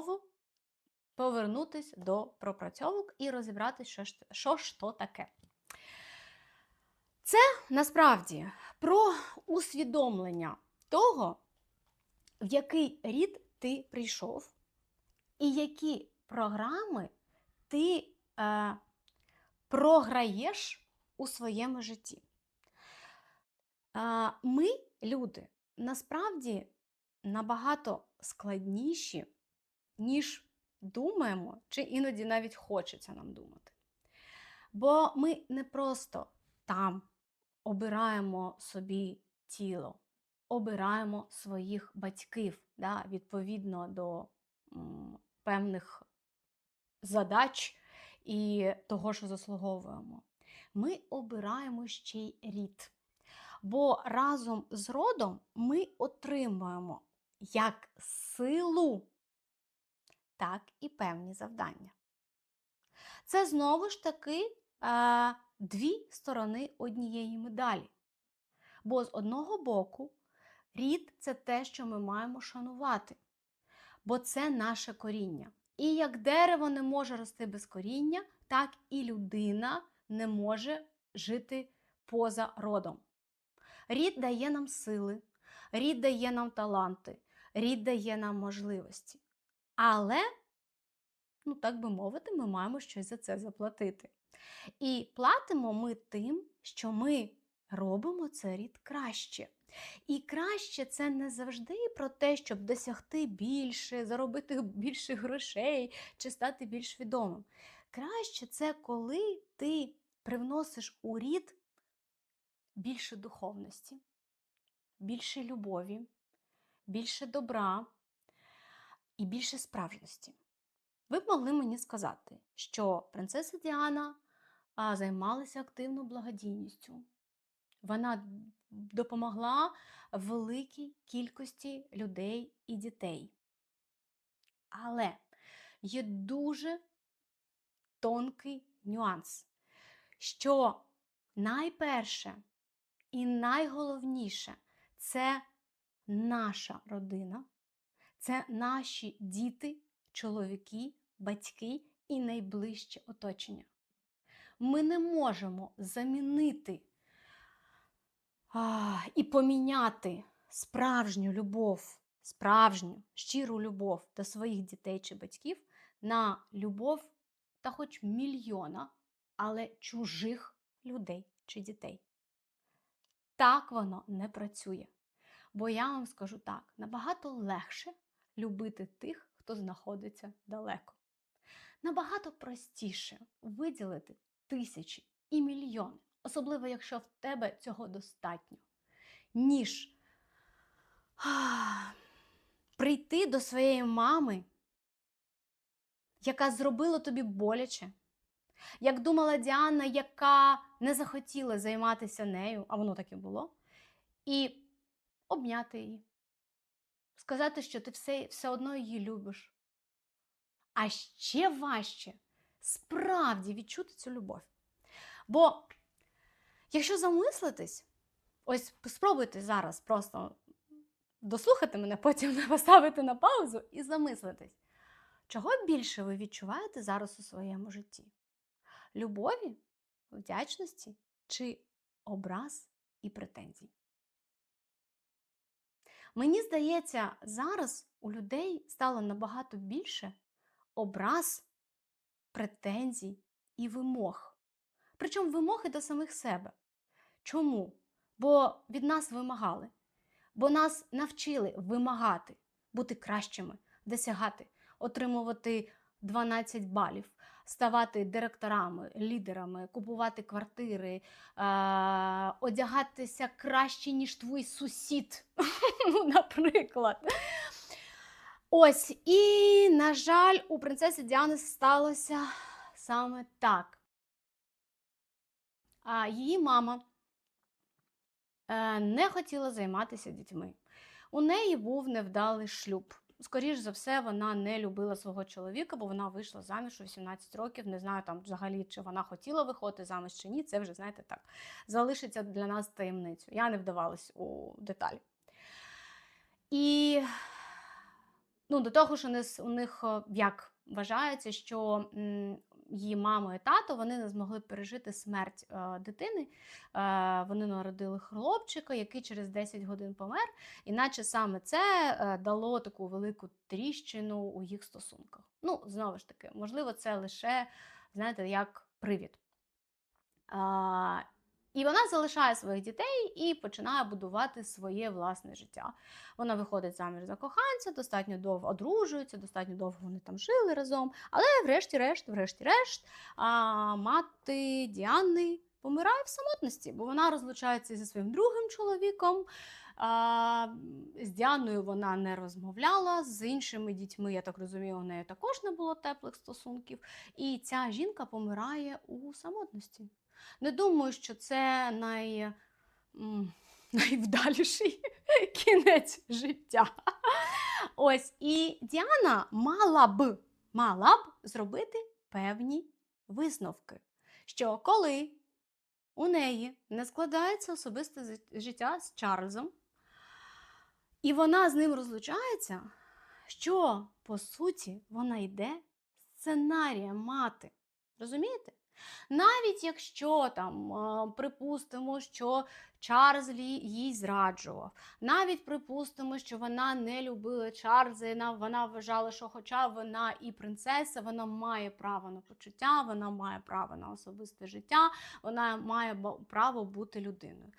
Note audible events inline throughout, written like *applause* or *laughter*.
знову повернутись до пропрацьовок і розібратися, що ж, що то таке. Це насправді про усвідомлення того, в який рід ти прийшов, і які програми ти е, програєш у своєму житті. Е, ми, люди, насправді набагато складніші, ніж думаємо, чи іноді навіть хочеться нам думати. Бо ми не просто там обираємо собі тіло, обираємо своїх батьків да, відповідно до м, певних задач і того, що заслуговуємо. Ми обираємо ще й рід. Бо разом з родом ми отримуємо як силу, так і певні завдання. Це знову ж таки дві сторони однієї медалі. Бо з одного боку, рід це те, що ми маємо шанувати, бо це наше коріння. І як дерево не може рости без коріння, так і людина не може жити поза родом. Рід дає нам сили, рід дає нам таланти, рід дає нам можливості. Але, ну так би мовити, ми маємо щось за це заплатити. І платимо ми тим, що ми робимо це рід краще. І краще це не завжди про те, щоб досягти більше, заробити *laughs* більше грошей чи стати більш відомим. Краще це коли ти привносиш у рід більше духовності, більше любові, більше добра і більше справжності. Ви б могли мені сказати, що принцеса Діана займалася активно благодійністю. Вона допомогла великій кількості людей і дітей. Але є дуже тонкий нюанс, що найперше і найголовніше це наша родина, це наші діти, чоловіки, батьки і найближче оточення. Ми не можемо замінити а, і поміняти справжню любов, справжню щиру любов до своїх дітей чи батьків на любов та хоч мільйона, але чужих людей чи дітей. Так воно не працює. Бо я вам скажу так: набагато легше любити тих, хто знаходиться далеко. Набагато простіше виділити тисячі і мільйони, особливо якщо в тебе цього достатньо, ніж прийти до своєї мами, яка зробила тобі боляче, як думала Діана, яка не захотіла займатися нею, а воно так і було, і обняти її, сказати, що ти все, все одно її любиш. А ще важче справді відчути цю любов. Бо, якщо замислитись, ось спробуйте зараз просто дослухати мене, потім *laughs* поставити на паузу і замислитись, чого більше ви відчуваєте зараз у своєму житті? Любові, вдячності чи образ і претензій? Мені здається, зараз у людей стало набагато більше образ, претензій і вимог. Причому вимоги до самих себе. Чому? Бо від нас вимагали, бо нас навчили вимагати, бути кращими, досягати, отримувати 12 балів, ставати директорами, лідерами, купувати квартири, одягатися краще, ніж твій сусід, *laughs* наприклад. Ось, і, на жаль, у принцеси Діани сталося саме так. А Її мама е, не хотіла займатися дітьми. У неї був невдалий шлюб. Скоріш за все, вона не любила свого чоловіка, бо вона вийшла заміж у 18 років. Не знаю там взагалі, чи вона хотіла виходити заміж чи ні. Це вже, знаєте, так, залишиться для нас таємницю. Я не вдавалась у деталі. І Ну, до того ж, у них, е, як вважається, що її мама і тато вони не змогли пережити смерть е, дитини. Е, вони народили хлопчика, який через 10 годин помер. Іначе саме це е, дало таку велику тріщину у їх стосунках. Ну, знову ж таки, можливо, це лише, знаєте, як привід. А, і вона залишає своїх дітей і починає будувати своє власне життя. Вона виходить заміж за коханця, достатньо довго одружуються, достатньо довго вони там жили разом. Але, врешті-решт, врешті-решт, мати Діани помирає в самотності, бо вона розлучається зі своїм другим чоловіком. А, з Діаною вона не розмовляла, з іншими дітьми, я так розумію, у неї також не було теплих стосунків. І ця жінка помирає у самотності. Не думаю, що це най, *laughs* найвдаліший *laughs* кінець життя. Ось, і Діана мала б, мала б зробити певні висновки, що коли у неї не складається особисте життя з Чарльзом, і вона з ним розлучається, що по суті вона йде сценарія мати. Розумієте? Навіть якщо там, припустимо, що Чарльз їй зраджував, навіть припустимо, що вона не любила Чарльза, вона вважала, що хоча вона і принцеса, вона має право на почуття, вона має право на особисте життя, вона має право бути людиною.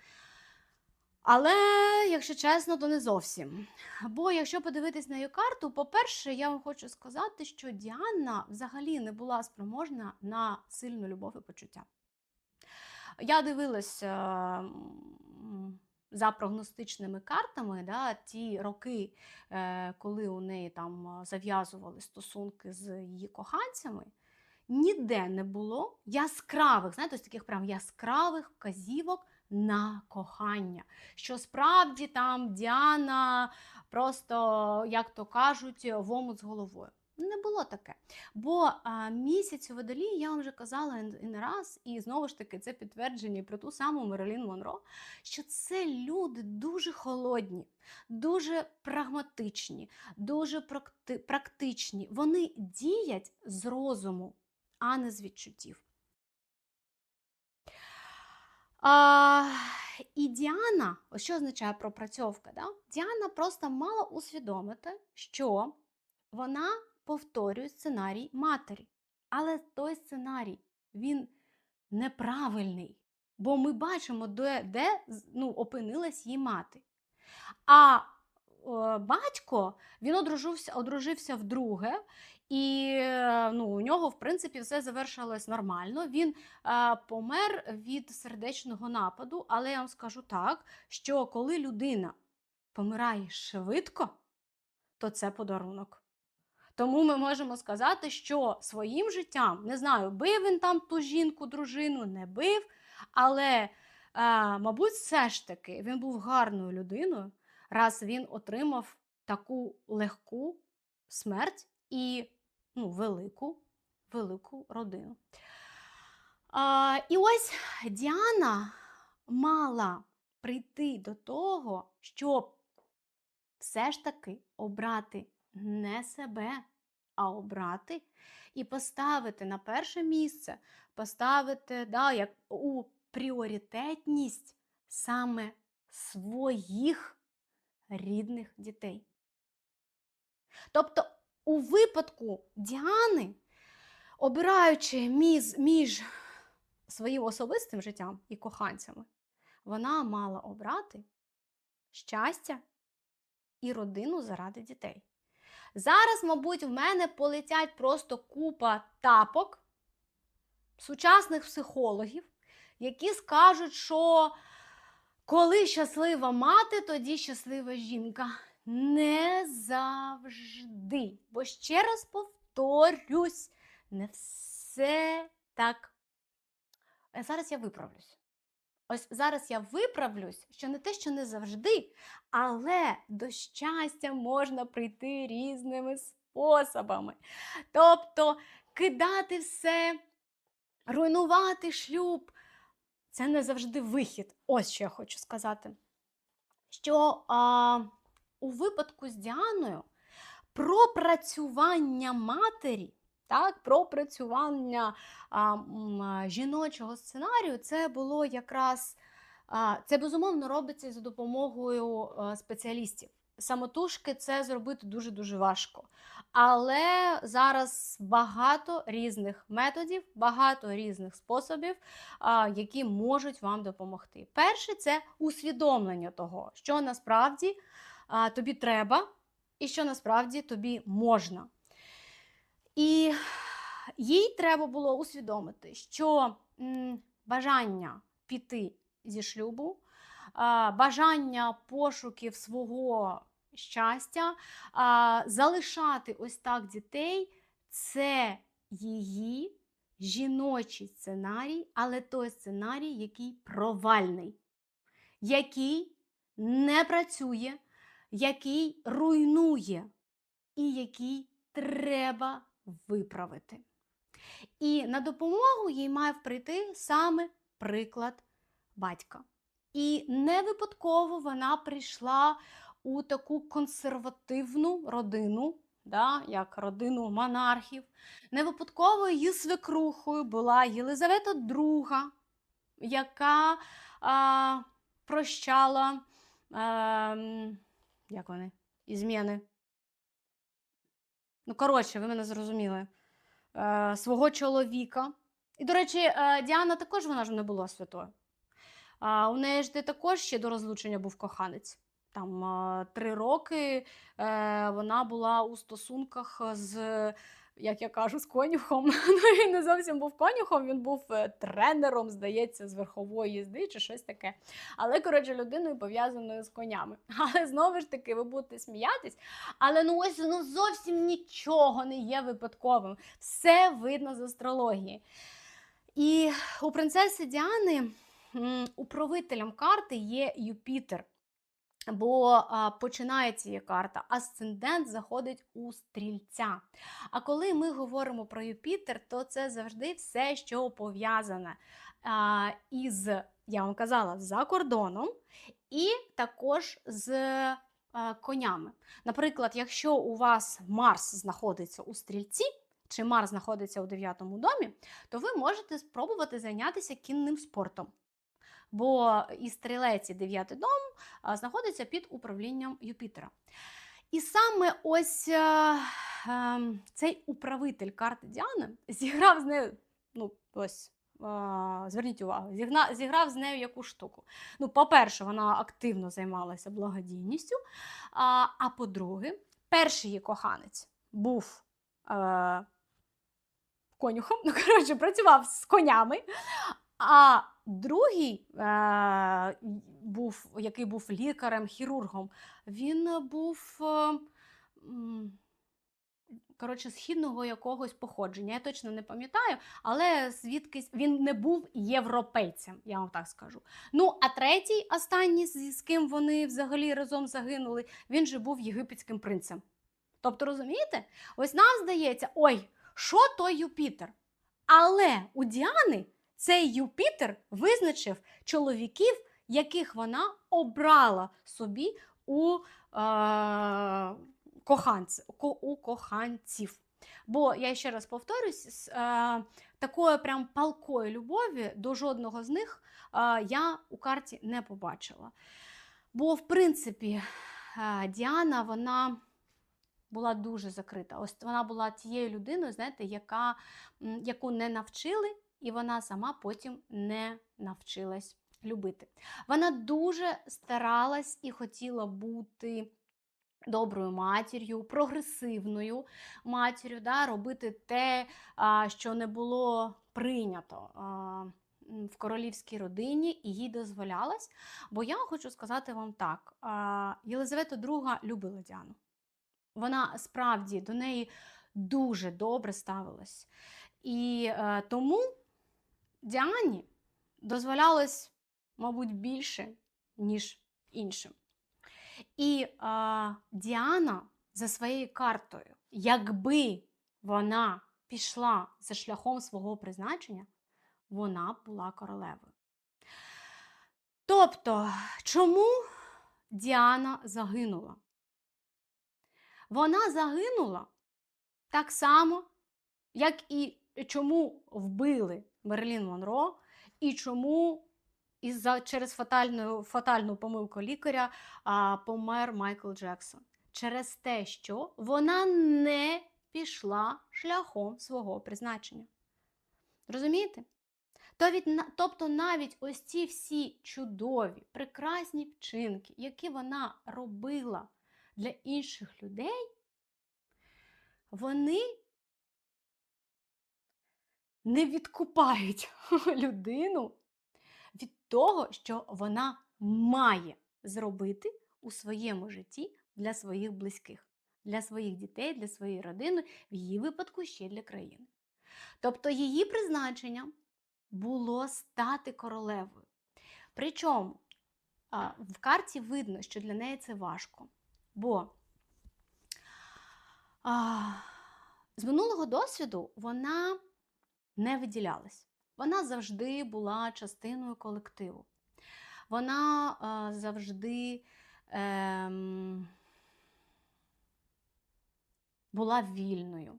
Але, якщо чесно, то не зовсім. Бо якщо подивитись на її карту, по-перше, я вам хочу сказати, що Діана взагалі не була спроможна на сильну любов і почуття. Я дивилася за прогностичними картами, да, ті роки, е, коли у неї там е, зав'язували стосунки з її коханцями, ніде не було яскравих, знаєте, ось таких прям яскравих вказівок на кохання. Що справді там Діана просто, як то кажуть, в омут з головою. Не було таке. Бо а, місяць у водолії, я вам вже казала і не раз, і знову ж таки це підтвердження про ту саму Мерилін Монро, що це люди дуже холодні, дуже прагматичні, дуже практи- практичні. Вони діять з розуму, а не з відчуттів. А, і Діана, ось що означає пропрацьовка? Да? Діана просто мала усвідомити, що вона повторює сценарій матері. Але той сценарій він неправильний. Бо ми бачимо, де, де ну, опинилась її мати. А е, батько він одружився, одружився вдруге, і е, ну, у нього, в принципі, все завершилось нормально. Він е, помер від сердечного нападу, але я вам скажу так, що коли людина помирає швидко, то це подарунок. Тому ми можемо сказати, що своїм життям, не знаю, бив він там ту жінку, дружину, не бив, але, е, мабуть, все ж таки він був гарною людиною, раз він отримав таку легку смерть і ну, велику, велику родину. А, і ось Діана мала прийти до того, щоб все ж таки обрати не себе, а обрати і поставити на перше місце, поставити да, як у пріоритетність саме своїх рідних дітей. Тобто, у випадку Діани, обираючи між, між своїм особистим життям і коханцями, вона мала обрати щастя і родину заради дітей. Зараз, мабуть, в мене полетять просто купа тапок сучасних психологів, які скажуть, що коли щаслива мати, тоді щаслива жінка. Не завжди. Бо ще раз повторюсь, не все так. Е, Зараз я виправлюсь. Ось зараз я виправлюсь, що не те, що не завжди, але до щастя можна прийти різними способами. Тобто кидати все, руйнувати шлюб це не завжди вихід. Ось що я хочу сказати. Що а, у випадку з Діаною пропрацювання матері, так, пропрацювання жіночого сценарію, це було якраз це безумовно робиться за допомогою е, спеціалістів. Самотужки це зробити дуже-дуже важко. Але зараз багато різних методів, багато різних способів, які можуть вам допомогти. Перше це усвідомлення того, що насправді тобі треба, і що насправді тобі можна. І їй треба було усвідомити, що бажання піти зі шлюбу, бажання пошуків свого щастя, залишати ось так дітей це її жіночий сценарій, але той сценарій, який провальний, який не працює, який руйнує і який треба виправити. І на допомогу їй мав прийти саме приклад батька. І не випадково вона прийшла у таку консервативну родину, да, як родину монархів. Не випадково її свекрухою була Єлизавета II, яка а, прощала а, як вони, Зміни. Ну, коротше, ви мене зрозуміли. Е, свого чоловіка. І, до речі, е, Діана також вона ж не була святою. Е, у неї ж де також ще до розлучення був коханець. Там е, три роки е, вона була у стосунках з, як я кажу, з конюхом. *laughs* Ну, він не зовсім був конюхом, він був е, тренером, здається, з верхової їзди чи щось таке. Але, коротше, людиною пов'язаною з конями. *laughs* Але знову ж таки, ви будете сміятись. Але ну ось ну, зовсім нічого не є випадковим. Все видно з астрології. І у принцеси Діани управителем карти є Юпітер. Бо починається її карта, асцендент заходить у стрільця. А коли ми говоримо про Юпітер, то це завжди все, що пов'язане із, я вам казала, за кордоном, і також з конями. Наприклад, якщо у вас Марс знаходиться у стрільці, чи Марс знаходиться у дев'ятому домі, то ви можете спробувати зайнятися кінним спортом. Бо і стрілець, і дев'ятий дом знаходиться під управлінням Юпітера. І саме ось е, е, цей управитель карти Діани зіграв з нею, ну, ось. е, Зверніть увагу, зіграв з нею яку штуку. Ну, по-перше, вона активно займалася благодійністю. А, а по-друге, перший її коханець був е, конюхом, *laughs* ну, коротше, працював з конями. А другий, е, був, який був лікарем, хірургом, він був е, коротше, східного якогось походження. Я точно не пам'ятаю, але звідкись він не був європейцем, я вам так скажу. Ну, а третій, останній, з, ким вони взагалі разом загинули, він же був єгипетським принцем. Тобто, розумієте? Ось нам здається, ой, що той Юпітер? Але у Діани цей Юпітер визначив чоловіків, яких вона обрала собі у, е, коханці, у коханців. Бо я ще раз повторюсь, з е, такої прям палкої любові до жодного з них е, я у карті не побачила. Бо, в принципі, е, Діана, вона була дуже закрита. Ось вона була тією людиною, знаєте, яка, яку не навчили, і вона сама потім не навчилась любити. Вона дуже старалась і хотіла бути доброю матір'ю, прогресивною матір'ю, да, робити те, що не було прийнято. В королівській родині і їй дозволялось. Бо я хочу сказати вам так: Єлизавета II любила Діану. Вона справді до неї дуже добре ставилась. І е, тому Діані дозволялось, мабуть, більше, ніж іншим. І е, Діана за своєю картою, якби вона пішла за шляхом свого призначення, вона була королевою. Тобто, чому Діана загинула? Вона загинула так само, як і чому вбили Мерлін Монро, і чому із через фатальну фатальну помилку лікаря а, помер Майкл Джексон. Через те, що вона не пішла шляхом свого призначення. Розумієте? Тобто навіть ось ці всі чудові, прекрасні вчинки, які вона робила для інших людей, вони не відкупають *laughs* людину від того, що вона має зробити у своєму житті для своїх близьких, для своїх дітей, для своєї родини, в її випадку ще для країни. Тобто її призначення було стати королевою. Причому в карті видно, що для неї це важко. Бо з минулого досвіду вона не виділялась. Вона завжди була частиною колективу. Вона а, завжди ем, була вільною.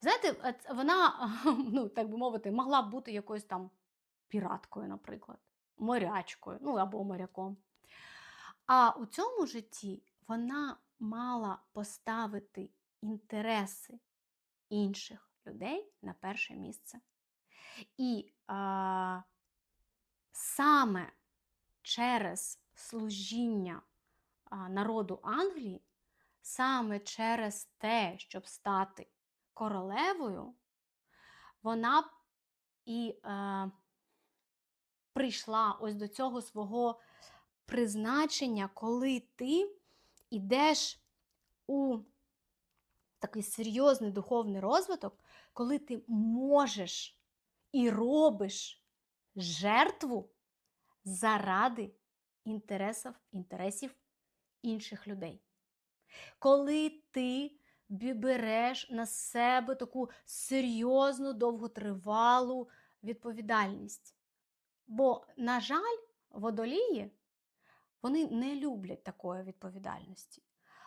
Знаєте, вона, *laughs* ну, так би мовити, могла б бути якоюсь там піраткою, наприклад, морячкою, ну або моряком. А у цьому житті вона мала поставити інтереси інших людей на перше місце. І а, саме через служіння а, народу Англії, саме через те, щоб стати королевою, вона і е, прийшла ось до цього свого призначення, коли ти йдеш у такий серйозний духовний розвиток, коли ти можеш і робиш жертву заради інтересів, інтересів інших людей. Коли ти береш на себе таку серйозну, довготривалу відповідальність. Бо, на жаль, водолії вони не люблять такої відповідальності.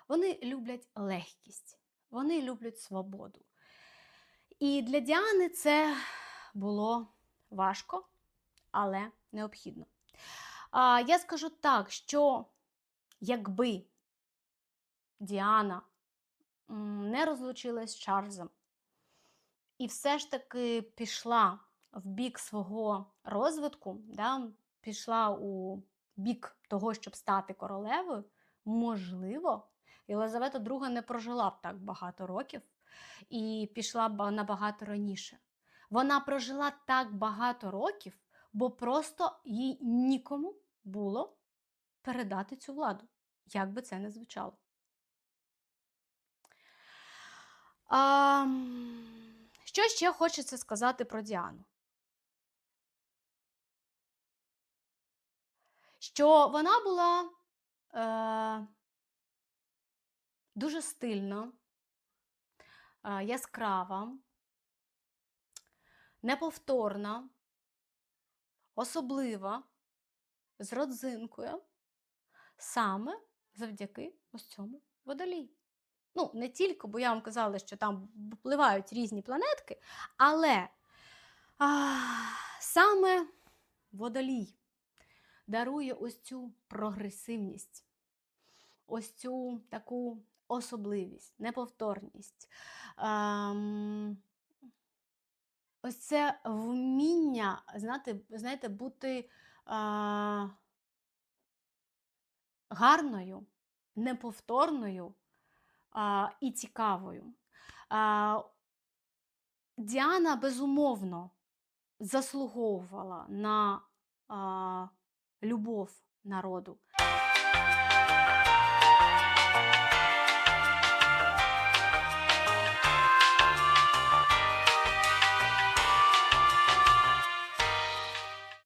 Вони люблять легкість, вони люблять свободу. І для Діани це було важко, але необхідно. А, Я скажу так, що якби Діана не розлучилась з Чарльзом. І все ж таки пішла в бік свого розвитку, да, пішла у бік того, щоб стати королевою, можливо, Єлизавета II не прожила б так багато років і пішла б набагато раніше. Вона прожила так багато років, бо просто їй нікому було передати цю владу, як би це не звучало. А, Що ще хочеться сказати про Діану? Що вона була е, дуже стильна, яскрава, неповторна, особлива, з родзинкою, саме завдяки ось цьому водолію. Ну, не тільки, бо я вам казала, що там впливають різні планетки, але а, саме водолій дарує ось цю прогресивність, ось цю таку особливість, неповторність. А, ось це вміння, знаєте, знаєте бути а, гарною, неповторною а, і цікавою. А, Діана безумовно заслуговувала на а, любов народу,